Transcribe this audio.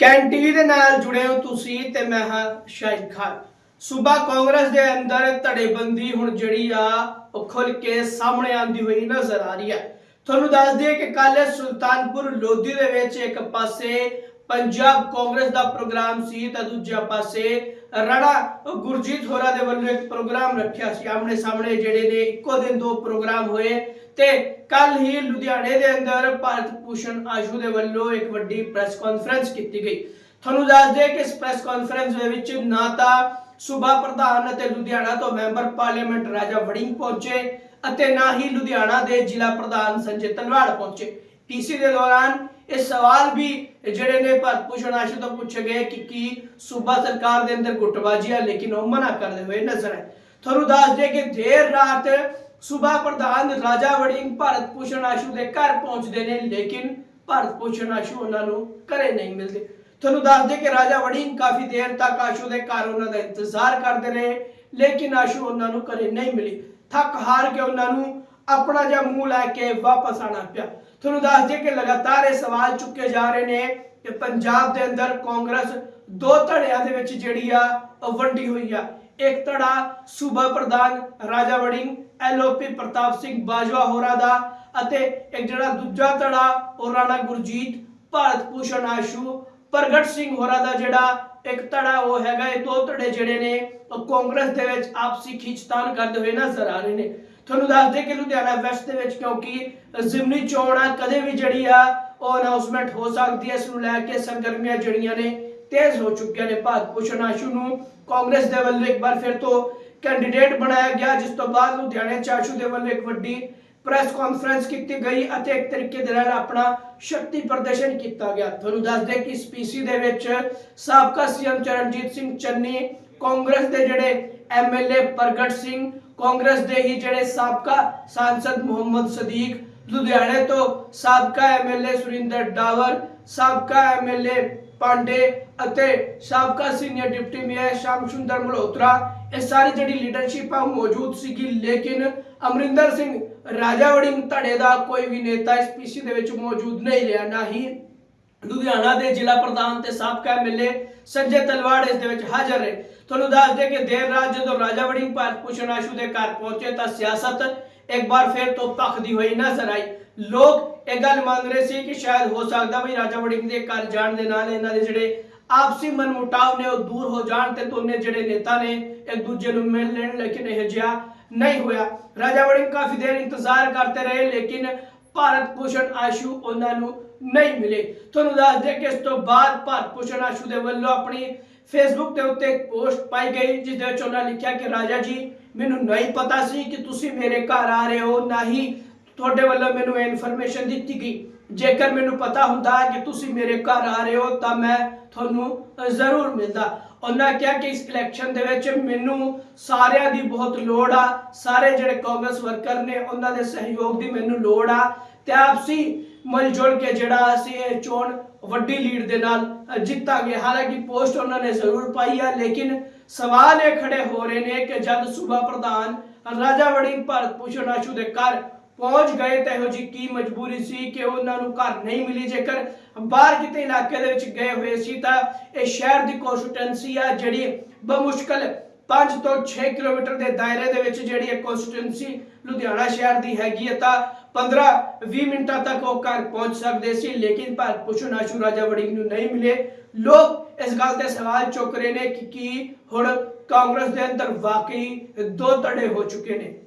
Can ਦੇ ਨਾਲ ਜੁੜੇ ਹੋ ਤੁਸੀਂ ਤੇ ਮੈਂ ਹਾਂ ਸ਼ਾਹਿਦ ਖਾਨ। ਸੂਬਾ ਕਾਂਗਰਸ ਦੇ ਅੰਦਰ ਧੜੇਬੰਦੀ ਹੁਣ ਜਿਹੜੀ ਆ, ਉਹ ਖੁੱਲ ਕੇ ਸਾਹਮਣੇ ਆਂਦੀ ਹੋਈ ਨਜ਼ਰ ਆ ਰਹੀ ਹੈ। ਤੁਹਾਨੂੰ ਦੱਸ ਦਈਏ ਕਿ ਕੱਲ ਸੁਲਤਾਨਪੁਰ ਲੋਧੀ ਦੇ ਵਿੱਚ ਇੱਕ ਪਾਸੇ ਪੰਜਾਬ ਕਾਂਗਰਸ ਦਾ ਪ੍ਰੋਗਰਾਮ ਸੀ ਤਾਂ ਦੂਜੇ ਪਾਸੇ ਰਾਣਾ ਗੁਰਜੀਤ ਹੋਰਾ ਦੇ ਵੱਲੋਂ ਇੱਕ ਪ੍ਰੋਗਰਾਮ ਰੱਖਿਆ ਸੀ। ਆਮਣੇ ਸਾਹਮਣੇ ਜਿਹੜੇ ਨੇ ਇੱਕੋ ਦਿਨ ਦੋ ਪ੍ਰੋਗਰਾਮ ਹੋਏ ਤੇ ਕੱਲ ਹੀ ਲੁਧਿਆਣੇ ਦੇ ਅੰਦਰ ਭਾਰਤ ਭੂਸ਼ਣ ਆਸ਼ੂ ਦੇ ਵੱਲੋਂ ਇੱਕ ਵੱਡੀ ਪ੍ਰੈਸ ਕਾਨਫਰੰਸ ਕੀਤੀ ਗਈ। ਤੁਹਾਨੂੰ ਦੱਸ ਦੇ ਕਿ ਇਸ ਪ੍ਰੈਸ ਕਾਨਫਰੰਸ ਦੇ ਵਿੱਚ ਨਾ ਤਾਂ ਸੂਬਾ ਪ੍ਰਧਾਨ ਅਤੇ ਲੁਧਿਆਣਾ ਤੋਂ ਮੈਂਬਰ ਪਾਰਲੀਮੈਂਟ ਰਾਜਾ ਵੜਿੰਗ ਪਹੁੰਚੇ ਅਤੇ ਨਾ ਹੀ ਲੁਧਿਆਣਾ ਦੇ ਜ਼ਿਲ੍ਹਾ ਪ੍ਰਧਾਨ ਸੰਜੇ ਤਲਵਾੜ ਪਹੁੰਚੇ। ਟੀਸੀ ਦੇ ਦੌਰਾਨ ਇਹ ਸਵਾਲ ਵੀ ਜਿਹੜੇ ਨੇ ਭਾਰਤ ਭੂਸ਼ਣ ਆਸ਼ੂ ਤੋਂ ਪੁੱਛੇ ਗਏ ਕਿ ਕੀ ਸੂਬਾ ਸਰਕਾਰ ਦੇ ਅੰਦਰ ਗੁੱਟਬਾਜ਼ੀ ਹੈ ਲੇਕਿਨ ਉਹ ਮਨਾ ਕਰਦੇ ਹੋਏ ਨਜ਼ਰ ਆਏ। ਤੁਹਾਨੂੰ ਦੱਸ ਦੇ ਕਿ ਦੇਰ ਰਾਤ ਸੂਬਾ ਪ੍ਰਧਾਨ ਰਾਜਾ ਵੜਿੰਗ ਭਾਰਤ ਭੂਸ਼ਣ ਆਸ਼ੂ ਦੇ ਘਰ ਪਹੁੰਚਦੇ ਨੇ, ਲੇਕਿਨ ਭਾਰਤ ਭੂਸ਼ਣ ਆਸ਼ੂ ਉਹਨਾਂ ਨੂੰ ਘਰੇ ਨਹੀਂ ਮਿਲਦੇ। ਤੁਹਾਨੂੰ ਦੱਸ ਦੇ ਕਿ ਰਾਜਾ ਵੜਿੰਗ ਕਾਫੀ ਦੇਰ ਤੱਕ ਆਸ਼ੂ ਦੇ ਘਰ ਉਹਨਾਂ ਦਾ ਇੰਤਜ਼ਾਰ ਕਰਦੇ ਰਹੇ, ਲੇਕਿਨ ਆਸ਼ੂ ਉਹਨਾਂ ਨੂੰ ਘਰੇ ਨਹੀਂ ਮਿਲੀ। ਥੱਕ ਹਾਰ ਕੇ ਉਹਨਾਂ ਨੂੰ ਆਪਣਾ ਜਿਹਾ ਮੂੰਹ ਲੈ ਕੇ ਵਾਪਸ ਆਣਾ ਪਿਆ। ਤੁਹਾਨੂੰ ਦੱਸ ਦਈਏ ਕਿ ਲਗਾਤਾਰ ਇਹ ਸਵਾਲ ਚੁੱਕੇ ਜਾ ਰਹੇ ਨੇ ਕਿ ਪੰਜਾਬ ਦੇ ਅੰਦਰ ਕਾਂਗਰਸ ਦੋ ਧੜਿਆਂ ਦੇ ਵਿੱਚ ਜਿਹੜੀ ਆ, ਉਹ ਵੰਡੀ ਹੋਈ ਆ। ਇੱਕ ਧੜਾ ਸੂਬਾ ਪ੍ਰਧਾਨ ਰਾਜਾ ਵੜਿੰਗ ਐਲਓਪੀ ਪ੍ਰਤਾਪ ਸਿੰਘ ਬਾਜਵਾ ਹੋਰਾਂ ਦਾ ਅਤੇ ਇੱਕ ਜਿਹੜਾ ਦੂਜਾ ਧੜਾ ਉਹ ਰਾਣਾ ਗੁਰਜੀਤ ਭਾਰਤ ਭੂਸ਼ਣ ਆਸ਼ੂ ਪ੍ਰਗਟ ਸਿੰਘ ਹੋਰਾਂ ਦਾ ਜਿਹੜਾ ਇੱਕ ਧੜਾ ਉਹ ਹੈਗਾ, ਇਹ ਦੋ ਧੜੇ ਜਿਹੜੇ ਨੇ ਉਹ ਕਾਂਗਰਸ ਦੇ ਵਿੱਚ ਆਪਸੀ ਖਿੱਚਤਾਨ ਕਰਦੇ ਹੋਏ ਨਜ਼ਰ ਆ ਰਹੇ ਨੇ। ਤੁਹਾਨੂੰ ਦੱਸ ਦੇ ਕਿ ਲੁਧਿਆਣਾ ਵੈਸਟ ਦੇ ਵਿੱਚ ਕਿਉਂਕਿ ਜ਼ਿਮਨੀ ਚੋਣ ਆ, ਕਦੇ ਵੀ ਜਿਹੜੀ ਆ ਉਹ ਅਨਾਉਂਸਮੈਂਟ ਹੋ ਸਕਦੀ ਹੈ, ਇਸ ਨੂੰ ਲੈ ਕੇ ਸਰਗਰਮੀਆਂ ਜਿਹੜੀਆਂ ਨੇ ਤੇਜ਼ ਹੋ ਚੁੱਕੀਆਂ ਨੇ ਭਾਰਤ ਭੂਸ਼ਣ ਆਸ਼ੂ ਨੂੰ। ਕਾਂਗਰਸ ਦੇ ਵੱਲੋਂ ਇੱਕ ਵਾਰ ਫਿਰ ਤੋਂ ਕੈਂਡੀਡੇਟ ਬਣਾਇਆ ਗਿਆ, ਜਿਸ ਤੋਂ ਬਾਅਦ ਲੁਧਿਆਣੇ ਚ ਦੇ ਵੱਲੋਂ ਇੱਕ ਵੱਡੀ ਪ੍ਰੈਸ ਕਾਨਫਰੰਸ ਕੀਤੀ ਗਈ ਅਤੇ ਇੱਕ ਤਰੀਕੇ ਦੇ ਨਾਲ ਆਪਣਾ ਸ਼ਕਤੀ ਪ੍ਰਦਰਸ਼ਨ ਕੀਤਾ ਗਿਆ। ਤੁਹਾਨੂੰ ਦੱਸ ਦੇ ਕਿ ਸਪੀਸੀ ਦੇ ਵਿੱਚ ਸਾਬਕਾ ਸੀਐਮ ਚਰਨਜੀਤ ਸਿੰਘ ਚੰਨੀ, ਕਾਂਗਰਸ ਦੇ ਜਿਹੜੇ ਐਮਐਲਏ ਪ੍ਰਗਟ ਸਿੰਘ, ਕਾਂਗਰਸ ਦੇ ਹੀ ਜਿਹੜੇ ਸਾਬਕਾ ਸਾਂਸਦ ਮੁਹੰਮਦ ਸਦੀਕ ਲੁਧਿਆਣੇ ਤੋਂ ਸਾਬਕਾ ਐਮਐਲਏ ਸੁਰਿੰਦਰ ਡਾਵਰ, ਸਾਬਕਾ ਐਮਐਲਏ ਪਾਂਡੇ ਅਤੇ ਸਾਬਕਾ ਸੀਨੀਅਰ ਡਿਪਟੀ ਮੇਅਰ ਸ਼ਾਮ ਮਲਹੋਤਰਾ। ਇਹ ਸਾਰੀ ਜਿਹੜੀ ਲੀਡਰਸ਼ਿਪ ਆ ਮੌਜੂਦ ਸੀਗੀ। ਲੇਕਿਨ ਅਮਰਿੰਦਰ ਸਿੰਘ ਰਾਜਾ ਧੜੇ ਦਾ ਕੋਈ ਵੀ ਨੇਤਾ ਇਸ ਪੀਸੀ ਦੇ ਵਿੱਚ ਮੌਜੂਦ ਨਹੀਂ ਰਿਹਾ, ਨਾ ਹੀ ਲੁਧਿਆਣਾ ਦੇ ਜ਼ਿਲ੍ਹਾ ਪ੍ਰਧਾਨ ਤੇ ਸਾਬਕਾ ਐਮਐਲਏ ਸੰਜੇ ਤਲਵਾੜ ਇਸ ਦੇ ਵਿੱਚ ਹਾਜ਼ਰ ਰਹੇ। ਤੁਹਾਨੂੰ ਦੱਸ ਦੇ ਕਿ ਦੇਰ ਰਾਤ ਜਦੋਂ ਰਾਜਾ ਵੜਿੰਗ ਭਾਰਤ ਭੂਸ਼ਣ ਆਸ਼ੂ ਦੇ ਘਰ ਪਹੁੰਚੇ ਤਾਂ ਸਿਆਸਤ ਇੱਕ ਵਾਰ ਫਿਰ ਤੋਂ ਭਖਦੀ ਹੋਈ ਨਜ਼ਰ ਆਈ। ਲੋਕ ਇਹ ਗੱਲ ਮੰਨ ਰਹੇ ਸੀ ਕਿ ਸ਼ਾਇਦ ਹੋ ਸਕਦਾ ਵੀ ਰਾਜਾ ਵੜਿੰਗ ਦੇ ਘਰ ਜਾਣ ਦੇ ਨਾਲ ਇਹਨਾਂ ਦੇ ਜਿਹੜੇ ਆਪਸੀ ਮਨਮੁਟਾਵ ਨੇ ਉਹ ਦੂਰ ਹੋ ਜਾਣ ਤੇ ਦੋਨੇ ਜਿਹੜੇ ਨੇਤਾ ਨੇ ਇੱਕ ਦੂਜੇ ਨੂੰ ਮਿਲ ਲੈਣ, ਲੇਕਿਨ ਇਹ ਜਿਹਾ ਨਹੀਂ ਹੋਇਆ। ਰਾਜਾ ਵੜਿੰਗ ਕਾਫੀ ਦੇਰ ਇੰਤਜ਼ਾਰ ਕਰਦੇ ਰਹੇ, ਲੇਕਿਨ ਭਾਰਤ ਭੂਸ਼ਣ ਆਸ਼ੂ ਉਹਨਾਂ ਨੂੰ ਨਹੀਂ ਮਿਲੇ। ਤੁਹਾਨੂੰ ਦੱਸ ਦੇ ਕਿ ਇਸ ਤੋਂ ਬਾਅਦ ਭਾਰਤ ਭੂਸ਼ਣ ਆਸ਼ੂ ਦੇ ਵੱਲੋਂ ਆਪਣੀ ਫੇਸਬੁੱਕ ਦੇ ਉੱਤੇ ਇੱਕ ਪੋਸਟ ਪਾਈ ਗਈ, ਜਿਸ ਦੇ ਵਿੱਚ ਉਹਨਾਂ ਲਿਖਿਆ ਕਿ, ਰਾਜਾ ਜੀ, ਮੈਨੂੰ ਨਹੀਂ ਪਤਾ ਸੀ ਕਿ ਤੁਸੀਂ ਮੇਰੇ ਘਰ ਆ ਰਹੇ ਹੋ, ਨਾ ਹੀ ਤੁਹਾਡੇ ਵੱਲੋਂ ਮੈਨੂੰ ਇਹ ਇਨਫੋਰਮੇਸ਼ਨ ਦਿੱਤੀ ਗਈ। ਜੇਕਰ ਮੈਨੂੰ ਪਤਾ ਹੁੰਦਾ ਕਿ ਤੁਸੀਂ ਮੇਰੇ ਘਰ ਆ ਰਹੇ ਹੋ, ਤਾਂ ਮੈਂ ਤੁਹਾਨੂੰ ਜ਼ਰੂਰ ਮਿਲਦਾ। ਉਹਨਾਂ ਕਿਹਾ ਕਿ ਇਸ ਇਲੈਕਸ਼ਨ ਦੇ ਵਿੱਚ ਮੈਨੂੰ ਸਾਰਿਆਂ ਦੀ ਬਹੁਤ ਲੋੜ ਆ। ਸਾਰੇ ਜਿਹੜੇ ਕਾਂਗਰਸ ਵਰਕਰ ਨੇ, ਉਹਨਾਂ ਦੇ ਸਹਿਯੋਗ ਦੀ ਮੈਨੂੰ ਲੋੜ ਆ। ਤੇ ਆਪਸੀ ਮਿਲ ਕੇ ਜਿਹੜਾ ਅਸੀਂ ਇਹ ਚੋਣ ਵੱਡੀ ਲੀਡ ਦੇ ਨਾਲ ਜਿੱਤਾਂਗੇ। ਹਾਲਾਂਕਿ ਪੋਸਟ ਉਹਨਾਂ ਨੇ ਜ਼ਰੂਰ ਪਾਈ ਆ, ਲੇਕਿਨ ਸਵਾਲ ਇਹ ਖੜੇ ਹੋ ਰਹੇ ਨੇ ਕਿ ਜਦ ਸੂਬਾ ਪ੍ਰਧਾਨ ਰਾਜਾ ਵੜਿੰਗ ਭਾਰਤ ਭੂਸ਼ਣ ਆਸ਼ੂ ਦੇ ਘਰ ਪਹੁੰਚ ਗਏ ਤਾਂ ਇਹੋ ਜੀ ਕੀ ਮਜਬੂਰੀ ਸੀ ਕਿ ਉਹਨਾਂ ਨੂੰ ਘਰ ਨਹੀਂ ਮਿਲੀ? ਜੇਕਰ ਬਾਹਰ ਕਿਤੇ ਇਲਾਕੇ ਦੇ ਵਿੱਚ ਗਏ ਹੋਏ ਸੀ ਤਾਂ ਇਹ ਸ਼ਹਿਰ ਦੀ ਕਨਸਟੀਟੈਂਸੀ ਆ ਜਿਹੜੀ ਬਮੁਸ਼ਕਲ 5 ਤੋਂ 6 ਕਿਲੋਮੀਟਰ ਦੇ ਦਾਇਰੇ ਦੇ ਵਿੱਚ ਜਿਹੜੀ ਇਹ ਕਨਸਟੀਟੈਂਸੀ ਲੁਧਿਆਣਾ ਸ਼ਹਿਰ ਦੀ ਹੈਗੀ ਹੈ, ਤਾਂ 15 20 ਮਿੰਟਾਂ ਤੱਕ ਉਹ ਘਰ ਪਹੁੰਚ ਸਕਦੇ ਸੀ, ਲੇਕਿਨ ਭਾਰਤ ਭੂਸ਼ਣ ਆਸ਼ੂ ਰਾਜਾ ਵੜਿੰਗ ਨੂੰ ਨਹੀਂ ਮਿਲੇ। ਲੋਕ ਇਸ ਗੱਲ ਤੇ ਸਵਾਲ ਚੁੱਕ ਰਹੇ ਨੇ ਕਿ ਕੀ ਹੁਣ ਕਾਂਗਰਸ ਦੇ ਅੰਦਰ ਵਾਕਈ ਦੋ ਧੜੇ ਹੋ ਚੁੱਕੇ ਨੇ।